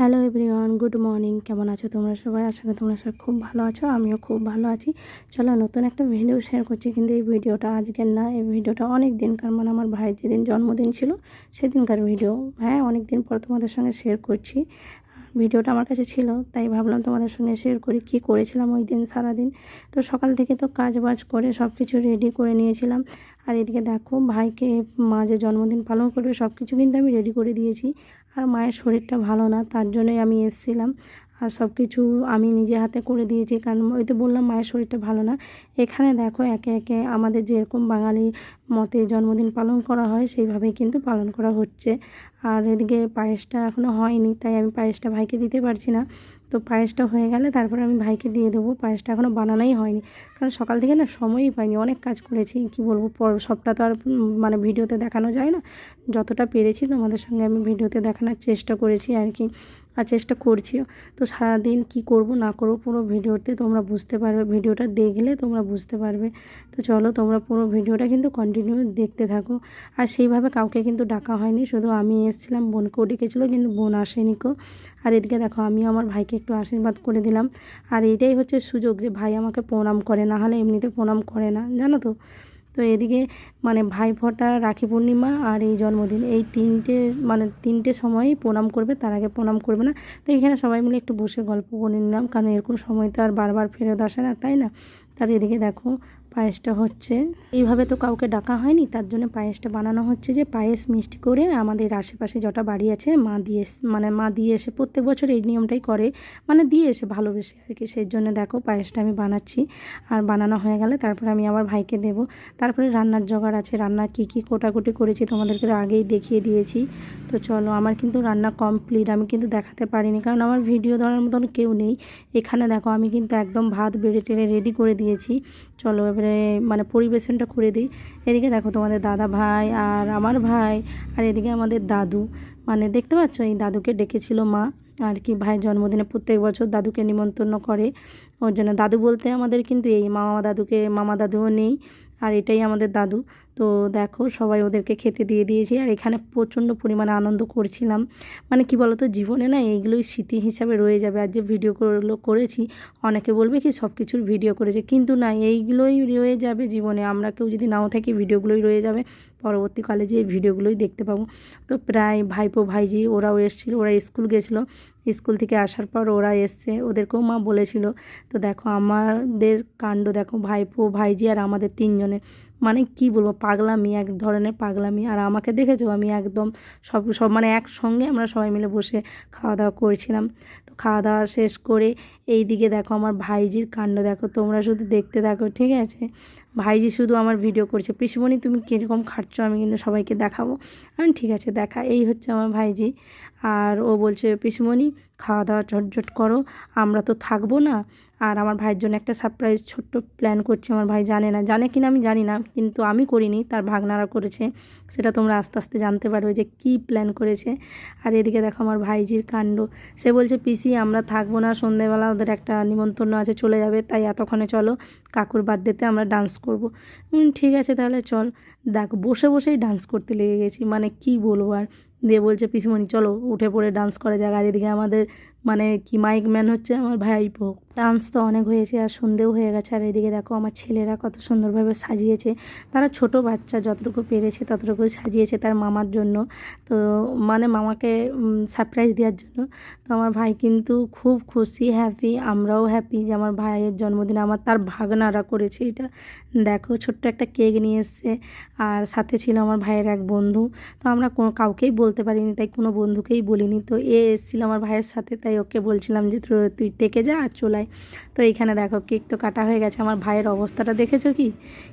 Hello everyone, good morning. কেমন আছো তোমরা সবাই? আশা করি তোমরা সবাই খুব ভালো আছো, আমিও খুব ভালো আছি। চলো নতুন একটা ভিডিও শেয়ার করছি, কিন্তু এই ভিডিওটা আজকের না, এই ভিডিওটা অনেক দিনকার মানে আমার ভাইয়ের যেদিন জন্মদিন ছিল, সেদিনকার ভিডিও হ্যাঁ অনেক দিন পর তোমাদের সঙ্গে শেয়ার করছি। ভিডিওটা আমার কাছে ছিল, তাই ভাবলাম তোমাদের সঙ্গে শেয়ার করি, কি করেছিলাম ওই দিন, সারাদিন। তো সকাল থেকে তো কাজ বাজ করে সব কিছু রেডি করে নিয়েছিলাম। আর এদিকে দেখো, ভাইকে মা যে জন্মদিন পালন করবে সব কিছু কিন্তু আমি রেডি করে দিয়েছি। আর মায়ের শরীরটা ভালো না, তার জন্যই আমি এসেছিলাম। আর সব কিছু আমি নিজে হাতে করে দিয়েছি, কারণ ওই তো বললাম মায়ের শরীরটা ভালো না। এখানে দেখো, একে একে আমাদের যেরকম বাঙালি মতে জন্মদিন পালন করা হয়, সেইভাবেই কিন্তু পালন করা হচ্ছে। আর এদিকে পায়েসটা এখনও হয়নি, তাই আমি পায়েসটা ভাইকে দিতে পারছি না। তো পায়েসটা হয়ে গেলে তারপরে আমি ভাইকে দিয়ে দেবো, পায়েসটা এখনও বানানোই হয়নি। কারণ সকাল থেকে না সময়ই পাইনি, অনেক কাজ করেছি, কি বলব, পর সবটা তো আর মানে ভিডিওতে দেখানো যায় না। যতটা পেরেছি তোমাদের সঙ্গে আমি ভিডিওতে দেখানোর চেষ্টা করেছি আর কি, আর চেষ্টা করছিও। তো সারাদিন কি করব, না করব পুরো ভিডিওতে তোমরা বুঝতে পারবে, ভিডিওটা দেখলে তোমরা বুঝতে পারবে। তো চলো তোমরা পুরো ভিডিওটা কিন্তু কন্টিনিউ দেখতে থাকো। আর সেইভাবে কাউকে কিন্তু ডাকা হয়নি, শুধু আমি এসেছিলাম, বোনকেও ডেকেছিলো, কিন্তু বোন আসেনি কো। আর এদিকে দেখো আমি আমার ভাইকে একটু আশীর্বাদ করে দিলাম। আর এটাই হচ্ছে সুযোগ যে ভাই আমাকে প্রণাম করে, না হলে এমনিতে প্রণাম করে না, জানো তো? তো এদিকে মানে ভাইফোঁটা রাখি পূর্ণিমা আর এই জন্মদিন, এই তিনটে মানে তিনটে সময়ই প্রণাম করবে, তার আগে প্রণাম করবে না। তো এখানে সবাই মিলে একটু বসে গল্প করে নিলাম, কারণ এরকম সময় তো আর বারবার ফেরত আসে না, তাই না? তার এদিকে দেখো পায়েসটা হচ্ছে। এইভাবে তো কাউকে ডাকা হয়নি, তার জন্য পায়েসটা বানানো হচ্ছে যে পায়েস মিষ্টি করে আমাদের আশেপাশে যটা বাড়ি আছে, মা দিয়ে মানে মা দিয়ে এসে প্রত্যেক বছর এই নিয়মটাই করে মানে দিয়ে এসে ভালোবেসে আর কি। সেই জন্য দেখো পায়েসটা আমি বানাচ্ছি। আর বানানো হয়ে গেলে তারপরে আমি আবার ভাইকে দেব। তারপরে রান্নার জোগাড় আছে, রান্না কী কী কোটাকুটি করেছি তোমাদেরকে তো আগেই দেখিয়ে দিয়েছি। তো চলো, আমার কিন্তু রান্না কমপ্লিট, আমি কিন্তু দেখাতে পারিনি, কারণ আমার ভিডিও ধরার মতন কেউ নেই। এখানে দেখো আমি কিন্তু একদম ভাত বেড়ে টেড়ে রেডি করে দিয়েছি। চলো এবারে মানে পরিবেশনটা করে দিই। এদিকে দেখো তোমাদের দাদা ভাই আর আমার ভাই আর এদিকে আমাদের দাদু। মানে দেখতে পাচ্ছ, এই দাদুকে ডেকেছিল মা আর কি ভাইয়ের জন্মদিনে প্রত্যেক বছর দাদুকে নিমন্ত্রণ করে। ওর জন্য দাদু বলতে আমাদের কিন্তু এই মামা দাদুকে, মামা দাদুও নেই আর এটাই আমাদের দাদু। তো দেখো সবাই ওদেরকে খেতে দিয়ে দিয়েছি আর এখানে প্রচণ্ড পরিমাণে আনন্দ করছিলাম। মানে কি বলতো, জীবনে না এইগুলোই স্মৃতি হিসাবে রয়ে যাবে। আর যে ভিডিওগুলো করেছি, অনেকে বলবে কি সব কিছুর ভিডিও করেছে। কিন্তু না, এইগুলোই রয়ে যাবে জীবনে। আমরা কেউ যদি নাও থাকি ভিডিওগুলোই রয়ে যাবে। পরবর্তীকালে যে ভিডিওগুলোই দেখতে পাবো। তো প্রায় ভাইপো ভাইজি ওরাও এসেছিল, ওরা স্কুল গেছিল। স্কুল থেকে আসার পর ওরা এসছে। ওদেরকেও মা বলেছিল। তো দেখো, আমাদের কাণ্ড দেখো, ভাইপো ভাইজি আর আমাদের তিনজনের। মানে কি বলব, পাগলামি, এক ধরনের পাগলামি। আর আমাকে দেখেছ, আমি একদম সব সব মানে একসঙ্গে আমরা সবাই মিলে বসে খাওয়া দাওয়া করেছিলাম। তো খাওয়া দাওয়া শেষ করে এই দিকে দেখো আমার ভাইজির কাণ্ড, দেখো তোমরা শুধু দেখতে দেখো ঠিক আছে? ভাইজি শুধু আমার ভিডিও করছে। পিসুমণি, তুমি কীরকম খাটছো? আমি কিন্তু সবাইকে দেখাবো। আমি ঠিক আছে, দেখা। এই হচ্ছে আমার ভাইজি। আর ও বলছে, পিসমণি, খাওয়া দাওয়া ঝটঝট করো। আমরা তো থাকব না। আর আমার ভাইয়ের জন্য একটা সারপ্রাইজ ছোট্ট প্ল্যান করছে আমার ভাই, জানে না। জানে কি না আমি জানি না, কিন্তু আমি করিনি। তার ভাগনারা করেছে। সেটা তোমরা আস্তে আস্তে জানতে পারবে যে কী প্ল্যান করেছে। আর এদিকে দেখো আমার ভাইজির কাণ্ড। সে বলছে, পিসি, আমরা থাকব না সন্ধেবেলা ওদের একটা নিমন্ত্রণ আছে, চলে যাবে। তাই এতক্ষণে চলো, কাকুর বার্থডেতে আমরা ডান্স করব। ঠিক আছে তাহলে চল। দেখ, বসে বসেই ডান্স করতে লেগে গেছি। মানে কি বলব আর? দিয়ে বলছে, পিসিমণি, চলো, উঠে পড়ে ডান্স করা যাক। আর এদিকে আমাদের মানে কি মাইক ম্যান হচ্ছে আমার ভাইপো। ডান্স তো অনেক হয়েছে আর সন্ধেও হয়ে গেছে। আর এদিকে দেখো আমার ছেলেরা কত সুন্দরভাবে সাজিয়েছে। তারা ছোট বাচ্চা, যতটুকু পেরেছে ততটুকু সাজিয়েছে তার মামার জন্য। তো মানে মামাকে সারপ্রাইজ দেওয়ার জন্য। তো আমার ভাই কিন্তু খুব খুশি হ্যাপি আমরাও হ্যাপি যে আমার ভাইয়ের জন্মদিন আমার তার ভাগনারা করেছে এটা। দেখো ছোট্ট একটা কেক নিয়ে এসছে আর সাথে ছিল আমার ভাইয়ের এক বন্ধু। তো আমরা কোনো কাউকেই বলতে পারিনি, তাই কোনো বন্ধুকেই বলিনি। তো এ এসেছিল আমার ভাইয়ের সাথে, তাই ওকে বলছিলাম যে তুই টেকে যা আর চলায় তো এইখানে দেখো কেক তো কাটা হয়ে গেছে। আমার ভাইয়ের অবস্থাটা দেখেছ কি?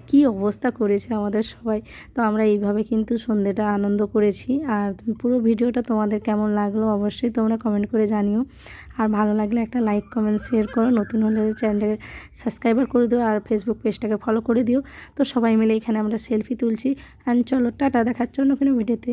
কি অবস্থা করেছে আমাদের সবাই। তো আমরা এইভাবে কিন্তু সন্ধেটা আনন্দ করেছি। আর পুরো ভিডিওটা তোমাদের কেমন লাগল অবশ্যই তোমরা কমেন্ট করে জানিও। আর ভালো লাগলে একটা লাইক কমেন্ট শেয়ার করো। নতুন হলে চ্যানেলটাকে সাবস্ক্রাইবার করে দিও আর ফেসবুক পেজটাকে ফলো করে দিও। তো সবাই মিলে এখানে আমরা সেলফি তুলছি। অ্যান্ড চলো, টাটা দেখার জন্য কোনো ভিডিওতে